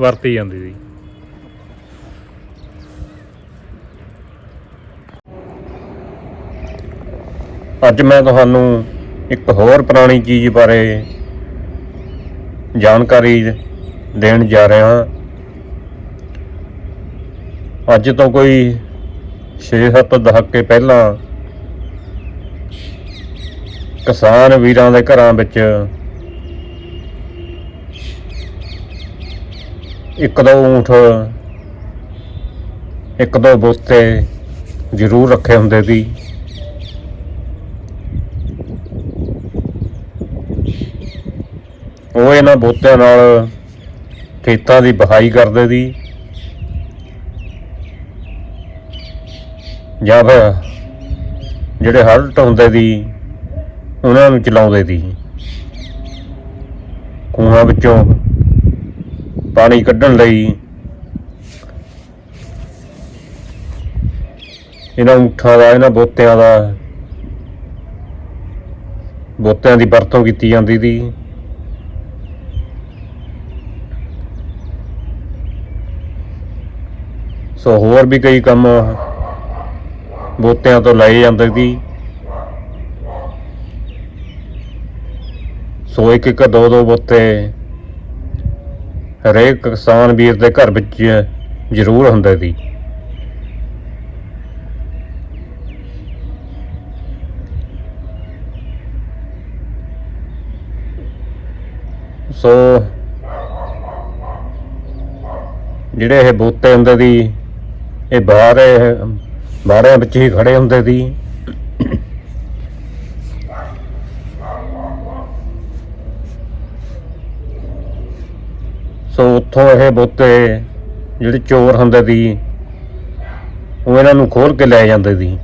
ਵਰਤੀ ਜਾਂਦੀ ਸੀ। ਅੱਜ ਮੈਂ ਤੁਹਾਨੂੰ ਇੱਕ ਹੋਰ ਪੁਰਾਣੀ ਚੀਜ਼ ਬਾਰੇ ਜਾਣਕਾਰੀ ਦੇਣ ਜਾ ਰਿਹਾ ਹਾਂ। ਅੱਜ ਤੋਂ ਕੋਈ 6-7 ਦਹਾਕੇ ਪਹਿਲਾਂ ਕਿਸਾਨ ਵੀਰਾਂ ਦੇ ਘਰਾਂ ਵਿੱਚ ਇੱਕ ਦੋ ਊਠ, ਇੱਕ ਦੋ ਬੋਤੇ ਜ਼ਰੂਰ ਰੱਖੇ ਹੁੰਦੇ ਸੀ। ਉਹ ਇਹਨਾਂ ਬੋਤਿਆਂ ਨਾਲ ਖੇਤਾਂ ਦੀ ਬਹਾਈ ਕਰਦੇ ਸੀ। ਜਾਂ ਫਿਰ ਜਿਹੜੇ ਹਲਟ ਹੁੰਦੇ ਸੀ, ਉਹਨਾਂ ਨੂੰ ਚਲਾਉਂਦੇ ਸੀ। ਖੂਹਾਂ ਵਿੱਚੋਂ ਪਾਣੀ ਕੱਢਣ ਲਈ। ਇਹਨਾਂ ਊਠਾਂ ਦਾ, ਇਹਨਾਂ ਬੋਤਿਆਂ ਦਾ, ਬੋਤਿਆਂ ਦੀ ਵਰਤੋਂ ਕੀਤੀ ਜਾਂਦੀ ਸੀ। ਸੋ ਹੋਰ ਵੀ ਕਈ ਕੰਮ ਬੋਤਿਆਂ ਤੋਂ ਲਏ ਜਾਂਦੇ ਸੀ। ਸੋ ਇੱਕ ਇੱਕ ਦੋ ਦੋ ਬੋਤੇ ਹਰੇਕ ਕਿਸਾਨ ਵੀਰ ਦੇ ਘਰ ਵਿੱਚ ਜ਼ਰੂਰ ਹੁੰਦੇ ਸੀ। ਸੋ ਜਿਹੜੇ ਇਹ ਬੂਟੇ ਹੁੰਦੇ ਸੀ, ਇਹ ਬਾਹਰ ਬਾਹਰਿਆਂ ਵਿੱਚ ਹੀ ਖੜੇ ਹੁੰਦੇ ਸੀ। ਸੋ ਉੱਥੋਂ ਇਹ ਬੋਤੇ ਜਿਹੜੇ ਚੋਰ ਹੁੰਦੇ ਸੀ ਉਹ ਇਹਨਾਂ ਨੂੰ ਖੋਲ ਕੇ ਲੈ ਜਾਂਦੇ ਸੀ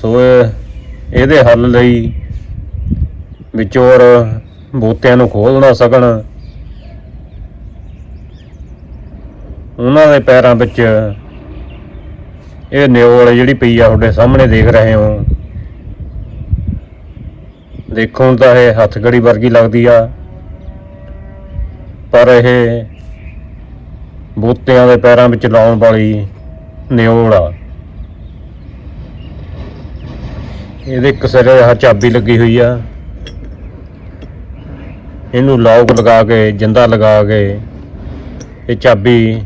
ਸੋ ਇਹਦੇ ਹੱਲ ਲਈ ਵੀ ਚੋਰ ਬੋਤਿਆਂ ਨੂੰ ਖੋਲ ਨਾ ਸਕਣ। ਉਹਨਾਂ ਦੇ ਪੈਰਾਂ ਵਿੱਚ ਇਹ ਨਿਓਲ ਜਿਹੜੀ ਪਈ ਆ ਤੁਹਾਡੇ ਸਾਹਮਣੇ ਦੇਖ ਰਹੇ ਹੋ। ਦੇਖੋ ਤਾਂ ਇਹ ਹੱਥਗੜੀ ਵਰਗੀ ਲੱਗਦੀ ਆ। ਪਰ ਇਹ ਬੂਤਿਆਂ ਦੇ ਪੈਰਾਂ ਵਿੱਚ ਲਾਉਣ ਵਾਲੀ ਨਿਓਲ ਆ। ਇਹਦੇ ਇੱਕ ਸਿਰੇ ਆ, ਚਾਬੀ ਲੱਗੀ ਹੋਈ ਆ। ਇਹਨੂੰ ਲੌਕ ਲਗਾ ਕੇ, ਜਿੰਦਾ ਲਗਾ ਕੇ ਇਹ ਚਾਬੀ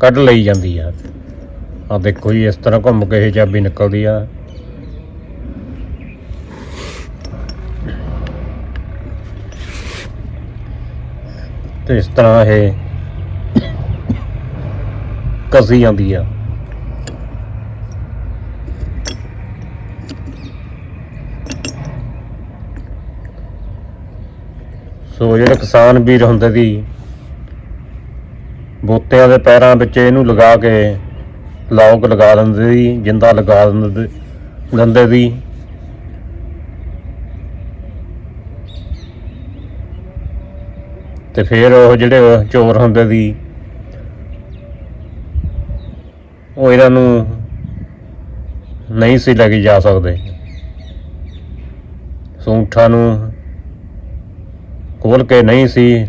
ਕੱਢ ਲਈ ਜਾਂਦੀ ਆ। ਆ ਦੇਖੋ ਜੀ, ਇਸ ਤਰ੍ਹਾਂ ਘੁੰਮ ਕੇ ਇਹ ਚਾਬੀ ਨਿਕਲਦੀ ਆ। ਤੇ ਇਸ ਤਰ੍ਹਾਂ ਇਹ ਕਸੀ ਜਾਂਦੀ ਆ। ਸੋ ਜਿਹੜੇ ਕਿਸਾਨ ਵੀਰ ਹੁੰਦੇ ਸੀ, ਬੋਤਿਆਂ ਦੇ ਪੈਰਾਂ ਵਿੱਚ ਇਹਨੂੰ ਲਗਾ ਕੇ ਲੌਕ ਲਗਾ ਦਿੰਦੇ ਸੀ, ਜਿੰਦਾ ਲਗਾ ਦਿੰਦੇ ਦਿੰਦੇ ਤੇ ਫਿਰ ਉਹ ਜਿਹੜੇ ਚੋਰ ਹੁੰਦੇ ਸੀ ਉਹ ਇਹਨਾਂ ਨੂੰ ਨਹੀਂ ਸੀ ਲੈ ਕੇ ਜਾ ਸਕਦੇ। ਸੂਠਾਂ ਨੂੰ ਖੋਲ ਕੇ ਨਹੀਂ ਸੀ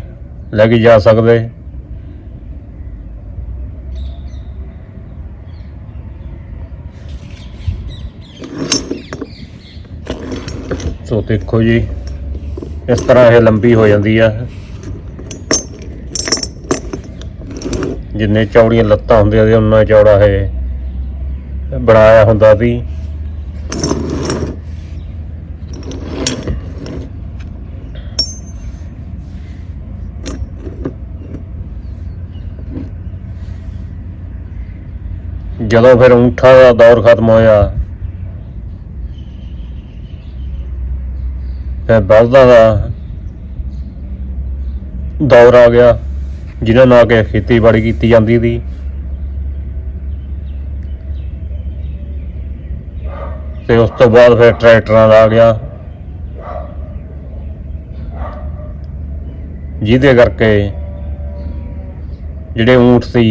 ਲੈ ਕੇ ਜਾ ਸਕਦੇ। ਸੋ ਦੇਖੋ ਜੀ, ਇਸ ਤਰ੍ਹਾਂ ਇਹ ਲੰਬੀ ਹੋ ਜਾਂਦੀ ਆ। ਜਿੰਨੇ ਚੌੜੀਆਂ ਲੱਤਾਂ ਹੁੰਦੀਆਂ ਸੀ ਉਨਾ ਚੌੜਾ ਇਹ ਬਣਾਇਆ ਹੁੰਦਾ ਸੀ। ਜਦੋਂ ਫਿਰ ਊਂਠਾਂ ਦਾ ਦੌਰ ਖਤਮ ਹੋਇਆ, ਫਿਰ ਬਲਦਾਂ ਦਾ ਦੌਰ ਆ ਗਿਆ। ਜਿਨ੍ਹਾਂ ਨਾਲ ਕਿ ਖੇਤੀਬਾੜੀ ਕੀਤੀ ਜਾਂਦੀ ਸੀ। ਤੇ ਉਸ ਤੋਂ ਬਾਅਦ ਫਿਰ ਟਰੈਕਟਰਾਂ ਦਾ ਆ ਗਿਆ। ਜਿਹਦੇ ਕਰਕੇ ਜਿਹੜੇ ਊਂਠ ਸੀ,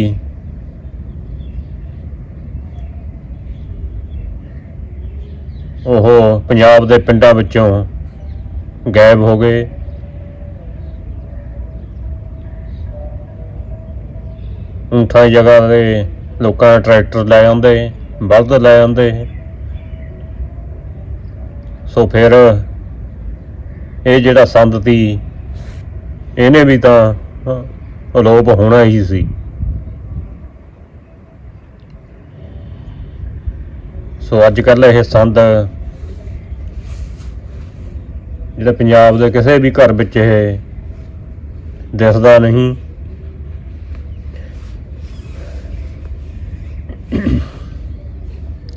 ਉਹ ਪੰਜਾਬ ਦੇ ਪਿੰਡਾਂ ਵਿੱਚੋਂ ਗਾਇਬ ਹੋ ਗਏ। ਊਂਠਾਂ ਦੀ ਜਗ੍ਹਾ ਦੇ ਲੋਕਾਂ ਟਰੈਕਟਰ ਲੈ ਆਉਂਦੇ, ਬਲਦ ਲੈ ਆਉਂਦੇ। ਸੋ ਫਿਰ ਇਹ ਜਿਹੜਾ ਸੰਦ ਸੀ, ਇਹਨੇ ਵੀ ਤਾਂ ਅਲੋਪ ਹੋਣਾ ਹੀ ਸੀ। ਸੋ ਅੱਜ ਕੱਲ ਇਹ ਸੰਦ ਜਿਹੜਾ ਪੰਜਾਬ ਦੇ ਕਿਸੇ ਵੀ ਘਰ ਵਿੱਚ ਇਹ ਦਿਸਦਾ ਨਹੀਂ।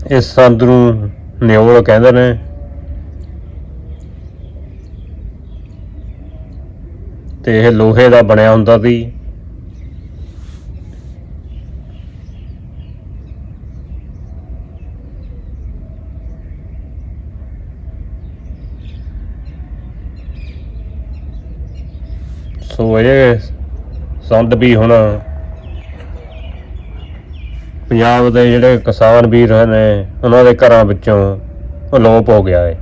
ਇਸ ਸੰਦ ਨੂੰ ਨਿਓਲ ਕਹਿੰਦੇ ਨੇ। ਤੇ ਇਹ ਲੋਹੇ ਦਾ ਬਣਿਆ ਹੁੰਦਾ ਸੀ ਸੋ ਇਹ ਸੰਦ ਵੀ ਹੁਣ ਪੰਜਾਬ ਦੇ ਜਿਹੜੇ ਕਿਸਾਨ ਵੀਰ ਨੇ ਉਹਨਾਂ ਦੇ ਘਰਾਂ ਵਿੱਚੋਂ ਅਲੋਪ ਹੋ ਗਿਆ ਹੈ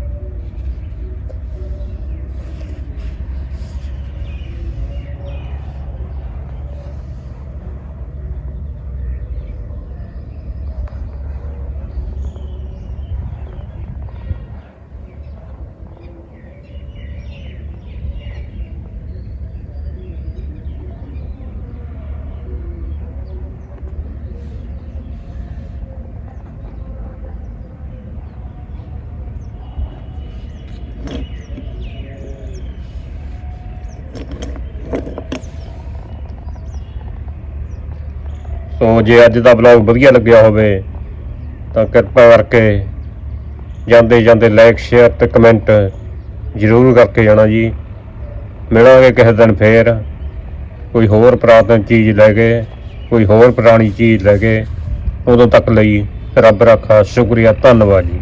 ਸੋ ਜੇ ਅੱਜ ਦਾ ਵਲੌਗ ਵਧੀਆ ਲੱਗਿਆ ਹੋਵੇ, ਤਾਂ ਕਿਰਪਾ ਕਰਕੇ ਜਾਂਦੇ ਜਾਂਦੇ ਲਾਈਕ ਸ਼ੇਅਰ ਤੇ ਕਮੈਂਟ ਜ਼ਰੂਰ ਕਰਕੇ ਜਾਣਾ ਜੀ। ਮਿਲਾਂਗੇ ਕਿਸੇ ਦਿਨ ਫੇਰ। ਕੋਈ ਹੋਰ ਪੁਰਾਤਨ ਚੀਜ਼ ਲੈ ਕੇ, ਕੋਈ ਹੋਰ ਪੁਰਾਣੀ ਚੀਜ਼ ਲੈ ਕੇ, ਉਦੋਂ ਤੱਕ ਲਈ ਰੱਬ ਰਾਖਾ, ਸ਼ੁਕਰੀਆ, ਧੰਨਵਾਦ ਜੀ।